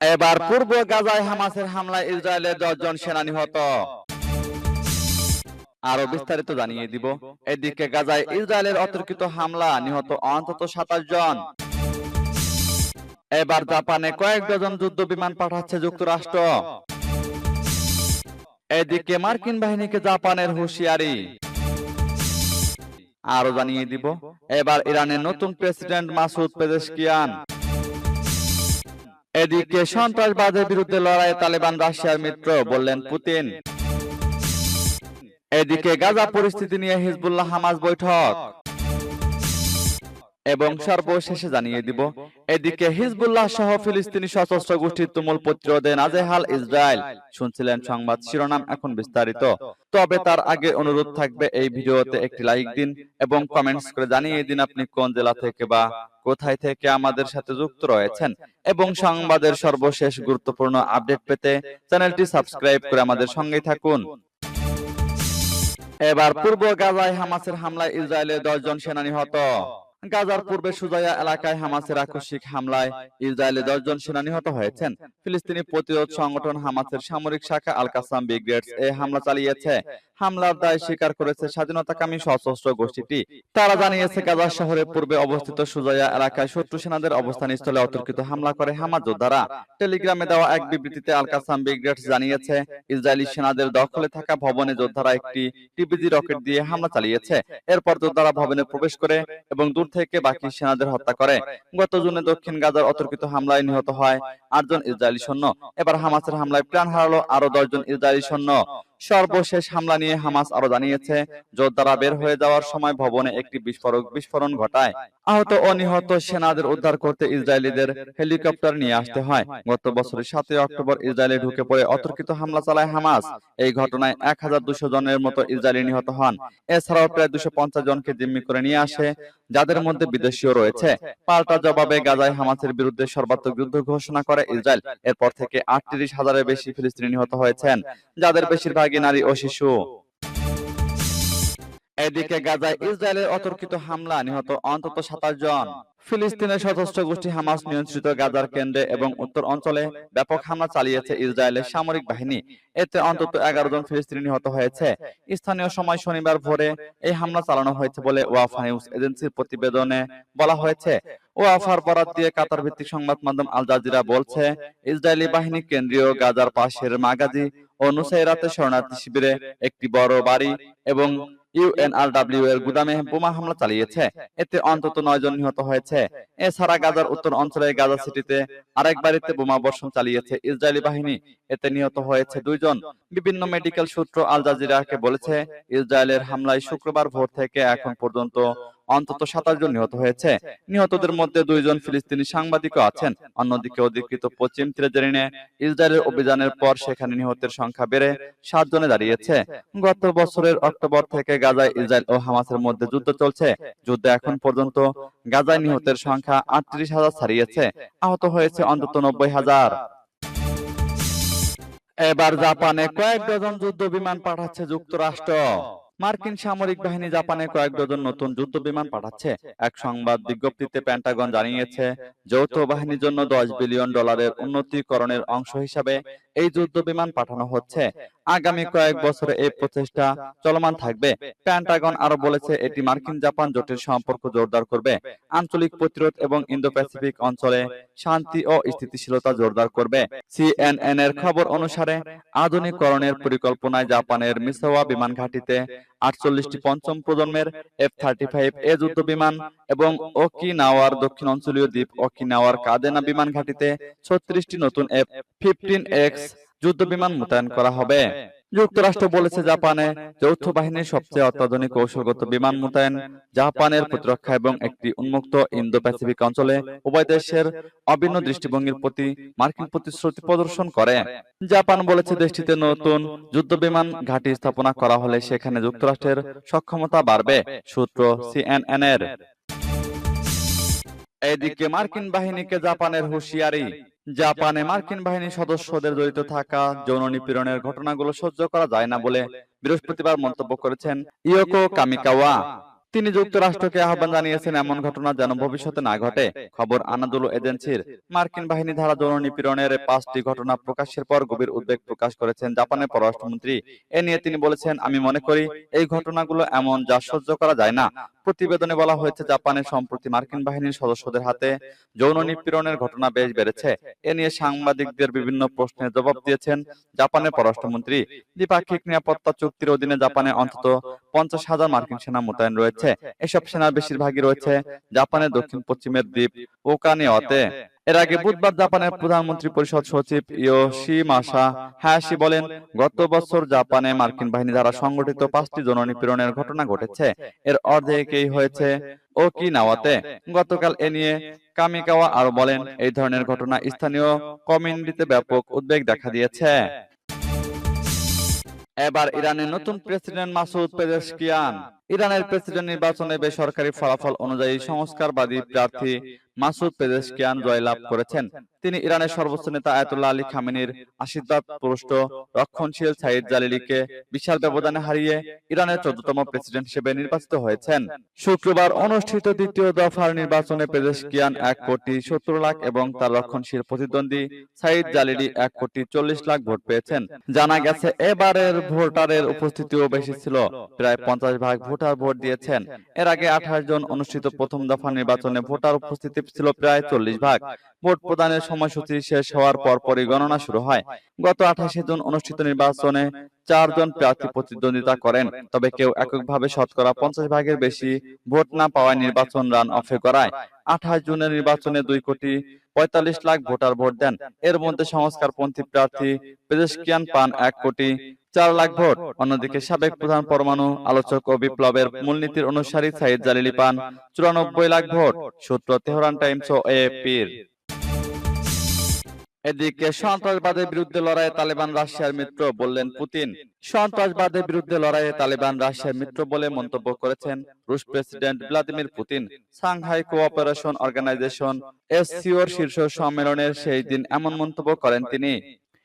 এবার পূর্ব গাজায় হামাসের হামলায় ইসরায়েলের দশজন সেনা নিহত আরও বিস্তারিত জানিয়ে দিব। এদিকে গাজায় ইসরায়েলের অতর্কিত হামলা নিহত অন্তত সাতাশ জন। এবার জাপানে কয়েক ডজন যুদ্ধ বিমান পাঠাচ্ছে যুক্তরাষ্ট্র। এদিকে মার্কিন বাহিনীকে জাপানের হুঁশিয়ারি। আরও জানিয়ে দিব। এবার ইরানের নতুন প্রেসিডেন্ট মাসুদ পেজেশকিয়ান। এদিকে সন্ত্রাসবাদের বিরুদ্ধে লড়াই তালেবান রাশিয়ার মিত্র বললেন পুতিন। এদিকে গাজা পরিস্থিতি নিয়ে হিজবুল্লাহ হামাস বৈঠক। এবং সর্বশেষে জানিয়ে দিব, এদিকে হিজবুল্লাহ সহ ফিলিস্তিনি সশস্ত্র গোষ্ঠীর তুমুল প্রতিরোধে নাজেহাল ইসরায়েল, শুনছিলেন সংবাদ শিরোনাম এখন বিস্তারিত। তবে তার আগে অনুরোধ থাকবে এই ভিডিওতে একটি লাইক দিন এবং কমেন্টস করে জানিয়ে দিন আপনি কোন জেলা থেকে বা কোথায় থেকে আমাদের সাথে যুক্ত রয়েছেন এবং সংবাদের সর্বশেষ গুরুত্বপূর্ণ আপডেট পেতে চ্যানেলটি সাবস্ক্রাইব করে আমাদের সঙ্গে থাকুন। এবার পূর্ব গাজায় হামাসের হামলায় ইসরায়েলের দশজন সেনা নিহত। গাজার পূর্বে সুজাইয়া এলাকায় হামাসের আকস্মিক হামলায় ইসরায়েলে দশজন সেনা নিহত হয়েছেন। ফিলিস্তিনি প্রতিরোধ সংগঠন হামাসের সামরিক শাখা আল কাসাম ব্রিগেডস এ হামলা চালিয়েছে। হামলার দায় স্বীকার করেছে স্বাধীনতাকামী সশস্ত্র গোষ্ঠীটি। তারা জানিয়েছে গাজা শহরের পূর্বে অবস্থিত সুজাইয়া এলাকায় শত্রু সেনাদের অবস্থান স্থলে অতর্কিত হামলা করে হামাজ যোদ্ধারা। টেলিগ্রামে দেওয়া এক বিবৃতিতে আল কাসাম ব্রিগেডস জানিয়েছে ইসরায়েলি সেনাদের দখলে থাকা ভবনে যোদ্ধারা একটি টিপিজি রকেট দিয়ে হামলা চালিয়েছে এরপর যোদ্ধারা ভবনে প্রবেশ করে এবং দূর থেকে বাকি সেনাদের হত্যা করে। গত জুনে দক্ষিণ গাজার অতর্কিত হামলায় নিহত হয়। আটজন ইসরায়েলি সৈন্য। এবার হামাসের হামলায় প্রাণ হারালো আরও দশজন ইসরায়েলি সৈন্য। সর্বশেষ হামলা নিয়ে হামাস আরও জানিয়েছে, যোদ্ধারা বের হয়ে যাওয়ার সময় ভবনে একটি বিস্ফোরক বিস্ফোরণ ঘটায়। আহত ও নিহত সেনাদের উদ্ধার করতে ইসরায়েলিদের হেলিকপ্টার নিয়ে আসতে হয়। গত বছরের সাতই অক্টোবর ইসরায়েলে ঢুকে পড়ে অতর্কিত হামলা চালায় হামাস। এই ঘটনায় এক হাজার দুশো জনের মতো ইসরায়েলি নিহত হন। এছাড়াও প্রায় দুশো পঞ্চাশ জনকে জিম্মি করে নিয়ে আসে, যাদের মধ্যে বিদেশিও রয়েছে। পাল্টা জবাবে গাজায় হামাসের বিরুদ্ধে সর্বাত্মক যুদ্ধ ঘোষণা করে ইসরায়েল। এরপর থেকে আটত্রিশ হাজারের বেশি ফিলিস্তিনি নিহত হয়েছেন, যাদের বেশিরভাগই নারী ও শিশু এদিকে গাজায় ইসরায়েলের অতর্কিত হামলা নিহত অন্তত সাতাশ জন। ফিলিস্তিনের সশস্ত্র গোষ্ঠী হামাস নিয়ন্ত্রিত গাজার কেন্দ্রে এবং উত্তর অঞ্চলে ব্যাপক হামলা চালিয়েছে ইসরায়েলের সামরিক বাহিনী। এতে অন্তত এগারো জন ফিলিস্তিনি নিহত হয়েছে। স্থানীয় সময় শনিবার ভোরে এই হামলা চালানো হয়েছে বলে ওয়াফা নিউজ এজেন্সির প্রতিবেদনে বলা হয়েছে। ওয়াফার বরাত দিয়ে কাতার ভিত্তিক সংবাদ মাধ্যম আল জাজিরা বলছে ইসরায়েলি বাহিনী কেন্দ্রীয় গাজার পাশের মাগাজি ও নুসাইরাতে শরণার্থী শিবিরে একটি বড় বাড়ি এবং ইউএনআরডব্লিউ এর গুদামে বোমা হামলা চালিয়েছে। এতে অন্তত নয় জন নিহত হয়েছে। এছাড়া গাজার উত্তর অঞ্চলে গাজা সিটিতে আরেক বাড়িতে বোমা বর্ষণ চালিয়েছে ইসরায়েলি বাহিনী। এতে নিহত হয়েছে দুইজন। বিভিন্ন মেডিকেল সূত্র আল জাজিরাকে বলেছে ইসরায়েলের হামলায় শুক্রবার ভোর থেকে এখন পর্যন্ত অন্তত সাতাশ জন নিহত হয়েছে। নিহতদের মধ্যে দুইজন ফিলিস্তিনি সাংবাদিকও আছেন। অন্যদিকে অধিকৃত পশ্চিম ত্রেজেরিনে ইসরায়েলের অভিযানের পর সেখানে নিহতের সংখ্যা বেড়ে সাত জনে দাঁড়িয়েছে। গত বছরের অক্টোবর থেকে গাজায় ইসরায়েল ও হামাসের মধ্যে যুদ্ধ চলছে। যুদ্ধে এখন পর্যন্ত গাজায় নিহতের সংখ্যা আটত্রিশ হাজার ছাড়িয়েছে। আহত হয়েছে অন্তত নব্বই হাজার। এবার জাপানে কয়েক ডজন যুদ্ধ বিমান পাঠাচ্ছে যুক্তরাষ্ট্র। মার্কিন সামরিক বাহিনী জাপানে কয়েক ডজন নতুন যুদ্ধ বিমান পাঠাচ্ছে। এক সংবাদ বিজ্ঞপ্তিতে প্যান্টাগন জানিয়েছে যৌথ বাহিনীর জন্য দশ বিলিয়ন ডলারের উন্নতিকরণের অংশ হিসাবে এই যুদ্ধ বিমান পাঠানো হচ্ছে। আগামী কয়েক বছরে এই প্রচেষ্টা চলমান থাকবে। পেন্টাগন আরও বলেছে এটি মার্কিন জাপান জোটের সম্পর্ক জোরদার করবে। আঞ্চলিক প্রতিরোধ এবং ইন্দো প্যাসিফিক অঞ্চলে শান্তি ও স্থিতিশীলতা জোরদার করবে। সিএনএন এর খবর অনুসারে আধুনিকরণের পরিকল্পনায় জাপানের মিসাওয়া বিমান ঘাঁটিতে আটচল্লিশটি পঞ্চম প্রজন্মের এফ থার্টি ফাইভ এ যুদ্ধ বিমান এবং ওকিনাওয়ার দক্ষিণ অঞ্চলীয় দ্বীপ ওকিনাওয়ার কাদেনা বিমান ঘাঁটিতে ছত্রিশটি নতুন এফ ফিফটিন এক্স যুদ্ধ বিমান মোতায়েন করা হবে। যুক্তরাষ্ট্র বলেছে জাপানে যৌথ বাহিনীর সবচেয়ে অত্যাধুনিক কৌশলগত বিমান মোতায়েন জাপানের প্রতিরক্ষা এবং একটি উন্মুক্ত ইন্দো প্যাসিফিক অঞ্চলে উভয় দেশের অভিন্ন দৃষ্টিভঙ্গির প্রতি মার্কিন প্রতিশ্রুতি প্রদর্শন করে। জাপান বলেছে দেশটিতে নতুন যুদ্ধ বিমান ঘাঁটি স্থাপনা করা হলে সেখানে যুক্তরাষ্ট্রের সক্ষমতা বাড়বে, সূত্র সিএনএন এর। এদিকে মার্কিন বাহিনীকে জাপানের হুঁশিয়ারি। জাপানে মার্কিন বাহিনীর সদস্যদের জড়িত থাকা যৌন নিপীড়নের ঘটনাগুলো সহ্য করা যায় না বলে বৃহস্পতিবার মন্তব্য করেছেন ইয়োকো কামিকাওয়া। তিনি যুক্তরাষ্ট্রকে আহ্বান জানিয়েছেন এমন ঘটনা যেন ভবিষ্যতে না ঘটে। খবর আনাদুল এজেন্সির। মার্কিন বাহিনী দ্বারা যৌন নিপীড়নের পাঁচটি ঘটনা প্রকাশের পর গভীর উদ্বেগ প্রকাশ করেছেন জাপানের পররাষ্ট্রমন্ত্রী। এ নিয়ে তিনি বলেছেন আমি মনে করি এই ঘটনাগুলো এমন যা সহ্য করা যায় না। প্রতিবেদনে বলা হয়েছে জাপানে সম্প্রতি মার্কিন বাহিনীর সদস্যদের হাতে যৌন নিপীড়নের ঘটনা বেশ বেড়েছে। এ নিয়ে সাংবাদিকদের বিভিন্ন প্রশ্নের জবাব দিয়েছেন জাপানের পররাষ্ট্রমন্ত্রী। দ্বিপাক্ষিক নিরাপত্তা চুক্তির অধীনে জাপানে অন্তত পঞ্চাশ হাজার মার্কিন সেনা মোতায়েন রয়েছে। এসব সেনা বেশিরভাগই রয়েছে জাপানের দক্ষিণ পশ্চিমের দ্বীপ ওকানিওতে। এর আগে বুধবার জাপানের প্রধানমন্ত্রী পরিষদ সচিব ইয়োশিমাসা হায়াশি বলেন, গত বছর জাপানে মার্কিন বাহিনী দ্বারা সংগঠিত পাঁচটি যৌন নিপীড়নের ঘটনা ঘটেছে। এর অর্ধেকই হয়েছে ওকিনাওয়াতে। গতকাল এ নিয়ে কামিকাওয়া আরও বলেন, এই ধরনের ঘটনা স্থানীয় কমিউনিটিতে ব্যাপক উদ্বেগ দেখা দিয়েছে। এবার ইরানের নতুন প্রেসিডেন্ট মাসুদ পেজেশকিয়ান ইরানের প্রেসিডেন্ট নির্বাচনে বেসরকারি ফলাফল অনুযায়ী সংস্কারবাদী প্রার্থী মাসুদ পেজেশকিয়ান জয়লাভ করেছেন। তিনি ইরানের সর্বোচ্চ নেতা আয়াতুল্লাহ আলী খামেনির আশীর্বাদ পুরস্ত রক্ষণশীল সাইদ জালিলিকে বিশাল ব্যবধানে হারিয়ে ইরানের চোদ্দতম প্রেসিডেন্ট হিসেবে নির্বাচিত হয়েছেন। শুক্রবার অনুষ্ঠিত দ্বিতীয় দফার নির্বাচনে পেজেশকিয়ান এক কোটি সত্তর লাখ এবং তার রক্ষণশীল প্রতিদ্বন্দ্বী সাইদ জালিলি এক কোটি চল্লিশ লাখ ভোট পেয়েছেন জানা গেছে এবারের ভোটারের উপস্থিতিও বেশি ছিল প্রায় পঞ্চাশ ভাগ ভোটার ভোট দিয়েছেন। এর আগে আঠাশ জন অনুষ্ঠিত প্রথম দফা নির্বাচনে ভোটার উপস্থিতি ছিল প্রায় চল্লিশ ভাগ। ভোট প্রদানের সময়সূচি শেষ হওয়ার পরপরই গণনা শুরু হয়। গত আঠাশে জুন অনুষ্ঠিত নির্বাচনে চারজন প্রার্থী প্রতিদ্বন্দ্বিতা করেন, তবে কেউ এককভাবে শতকরা পঞ্চাশ ভাগের বেশি ভোট না পাওয়ায় নির্বাচন রান অফে করায়। আঠাশ জুনের নির্বাচনে দুই কোটি পঁয়তাল্লিশ লাখ ভোটার ভোট দেন। এর মধ্যে সংস্কার পন্থী প্রার্থী পেজেশকিয়ান পান এক কোটি চার লাখ ভোট। অন্যদিকে সাবেক প্রধান পরমাণু আলোচক ও বিপ্লবের মূলনীতির অনুসারী সাইদ জালিলি পান চুরানব্বই লাখ ভোট। সূত্র তেহরান টাইমস ও এপির এদিকে সন্ত্রাসবাদের বিরুদ্ধে লড়াইয়ে তালেবান রাশিয়ার মিত্র বললেন পুতিন। সন্ত্রাসবাদের বিরুদ্ধে লড়াইয়ে তালেবান রাশিয়ার মিত্র বলে মন্তব্য করেছেন রুশ president Vladimir Putin. Shanghai Cooperation Organisation, এসসিওর শীর্ষ সম্মেলনের সেই দিন এমন মন্তব্য করেন তিনি।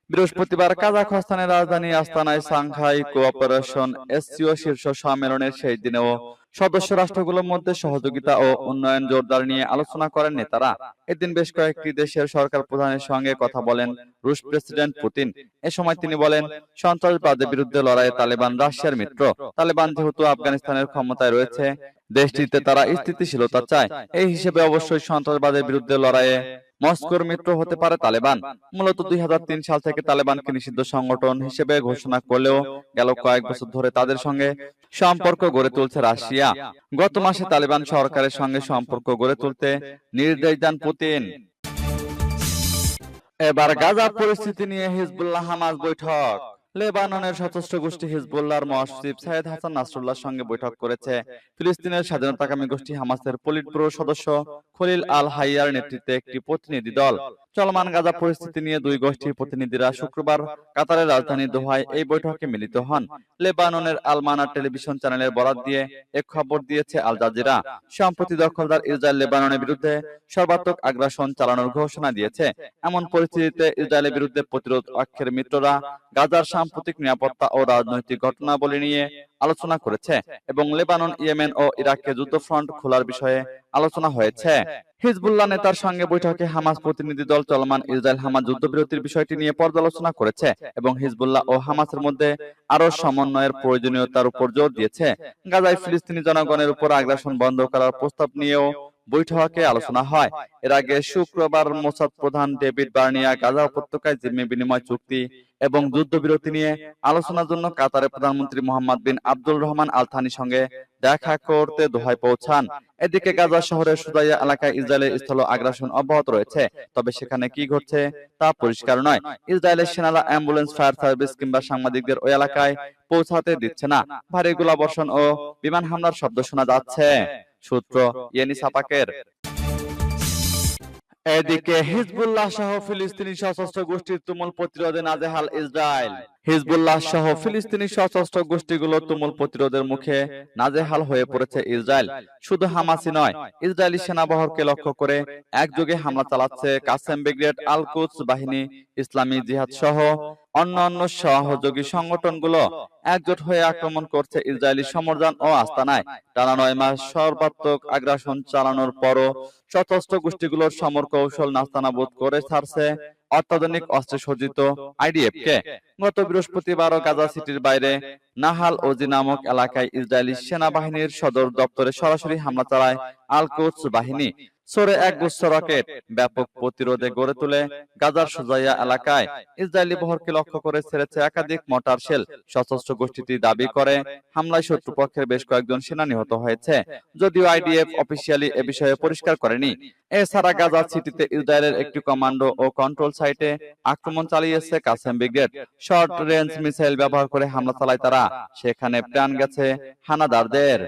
বৃহস্পতিবার কাজাখস্তানের রাজধানী আস্তানায় সাংহাই কোঅপারেশন এসসিও শীর্ষ সম্মেলনের সেই দিনেও সদস্য রাষ্ট্রগুলোর মধ্যে সহযোগিতা ও উন্নয়ন জোরদার নিয়ে আলোচনা করেন নেতারা। এদিন বেশ কয়েকটি দেশের সরকার প্রধানের সঙ্গে কথা বলেন রুশ প্রেসিডেন্ট পুতিন। এ সময় তিনি বলেন সন্ত্রাসবাদের বিরুদ্ধে লড়াইয়ে তালেবান রাশিয়ার মিত্র। তালেবান যেহেতু আফগানিস্তানের ক্ষমতায় রয়েছে দেশটিতে তারা স্থিতিশীলতা চায়। এই হিসেবে অবশ্যই সন্ত্রাসবাদের বিরুদ্ধে লড়াইয়ে মস্কোর মিত্র হতে পারে তালেবান। মূলত দুই সাল থেকে তালেবানকে নিষিদ্ধ সংগঠন হিসেবে ঘোষণা করলেও গেল কয়েক বছর ধরে তাদের সঙ্গে সম্পর্ক গড়ে তুলছে রাশিয়া। গত মাসে তালেবান সরকারের সঙ্গে সম্পর্ক গড়ে তুলতে নির্দেশ দেন পুতিন। এবার গাজা পরিস্থিতি নিয়ে হিজবুল্লাহ হামাজ বৈঠক। লেবাননের সশস্ত্র গোষ্ঠী হিজবুল্লাহর মহাসচিব সাইদ হাসান নাসরুল্লাহর সঙ্গে বৈঠক করেছে। ফিলিস্তিনের স্বাধীনতাকামী গোষ্ঠী হামাসের পলিট ব্যুরো সদস্য খলিল আল হাইয়ার নেতৃত্বে একটি প্রতিনিধি দল। চলমান গাজা পরিস্থিতি নিয়ে দুই গোষ্ঠীর প্রতিনিধিরা শুক্রবার কাতারের রাজধানী দোহায় এই বৈঠকে মিলিত হন। লেবাননের আলমানা টেলিভিশন চ্যানেলের বরাত দিয়ে এক খবর দিয়েছে আল জাজিরা। সম্প্রতি দখলদার ইসরায়েল লেবাননের বিরুদ্ধে সর্বাত্মক আগ্রাসন চালানোর ঘোষণা দিয়েছে। এমন পরিস্থিতিতে ইসরায়েলের বিরুদ্ধে প্রতিরোধ অক্ষের মিত্ররা গাজার সাম্প্রতিক নিরাপত্তা ও রাজনৈতিক ঘটনাবলী নিয়ে আলোচনা করেছে এবং লেবানন, ইয়েমেন ও ইরাককে যুদ্ধফ্রন্ট খোলার বিষয়ে আলোচনা হয়েছে। হিজবুল্লাহ নেতার সঙ্গে বৈঠকে হামাস প্রতিনিধি দল চলমান ইসরায়েল হামাস যুদ্ধবিরতির বিষয়টি নিয়ে পর্যালোচনা করেছে এবং হিজবুল্লাহ ও হামাসের মধ্যে আরও সমন্বয়ের প্রয়োজনীয়তার উপর জোর দিয়েছে। গাজায় ফিলিস্তিনি জনগণের উপর আগ্রাসন বন্ধ করার প্রস্তাব নিয়েও বৈঠকে আলোচনা হয়। এর আগে শুক্রবার মোসাদ প্রধান ডেভিড বার্নিয়া গাজা উপত্যকায় জিম্মি বিনিময় চুক্তি এবং যুদ্ধবিরতি নিয়ে আলোচনার জন্য কাতারের প্রধানমন্ত্রী মোহাম্মদ বিন আব্দুল রহমান আল থানির সঙ্গে দেখা করতে দোহায় পৌঁছান। এদিকে গাজা শহরের সুদাইয়া এলাকায় ইসরায়েলের স্থল আগ্রাসন অব্যাহত রয়েছে। তবে সেখানে কি ঘটছে তা পরিষ্কার নয়। ইসরায়েলের সেনারা অ্যাম্বুলেন্স ফায়ার সার্ভিস কিংবা সাংবাদিকদের ওই এলাকায় পৌঁছাতে দিচ্ছে না। ভারী গোলাবর্ষণ ও বিমান হামলার শব্দ শোনা যাচ্ছে। সূত্র ইয়েনি সাপাকের এদিকে হিজবুল্লাহ সহ ফিলিস্তিনি সশস্ত্র গোষ্ঠীর তুমুল প্রতিরোধে নাজেহাল ইসরায়েল। হিজবুল্লাহ সহ ফিলিস্তিনি সশস্ত্র গোষ্ঠীগুলো তুমুল প্রতিরোধের মুখে নাজেহাল হয়ে পড়েছে ইসরায়েল। শুধু হামাসি নয়, ইসরায়েলি সেনাবহরকে লক্ষ্য করে একযোগে হামলা চালাচ্ছে কাসেম ব্রিগেড আল কুদস বাহিনী, ইসলামী জিহাদ সহ অন্যান্য সহযোগী সংগঠনগুলো একজোট হয়ে আক্রমণ করছে ইসরায়েলি সমরযান ও আস্তানায়। টানা নয় মাস সর্বাত্মক আগ্রাসন চালানোর পরও সশস্ত্র গোষ্ঠীগুলোর সমর কৌশল নাস্তানাবুদ করে ছাড়ছে অত্যাধুনিক অস্ত্রে সজ্জিত আইডিএফ কে গত বৃহস্পতিবারও গাজা সিটির বাইরে নাহাল ওজি নামক এলাকায় ইসরায়েলি সেনাবাহিনীর সদর দপ্তরে সরাসরি হামলা চালায় আল কোচ বাহিনী। সরে এক গুচ্ছ রকেট ব্যাপক প্রতিরোধে গড়ে তুলে গাজার সুজাইয়া এলাকায়। ইসরায়েলি বহরকে লক্ষ্য করে ছেড়েছে একাধিক মর্টার শেল। সশস্ত্র গোষ্ঠীটি দাবি করে হামলায় শত্রুপক্ষের বেশ কয়েকজন সেনা নিহত হয়েছে। যদিও আইডিএফ অফিসিয়ালি এ বিষয়ে পরিষ্কার করেনি। এছাড়া গাজা সিটিতে ইসরায়েলের একটি কমান্ডো ও কন্ট্রোল সাইটে আক্রমণ চালিয়েছে Qassam brigade short range missile ব্যবহার করে হামলা চালায় তারা। সেখানে প্রাণ গেছে হানাদারদের।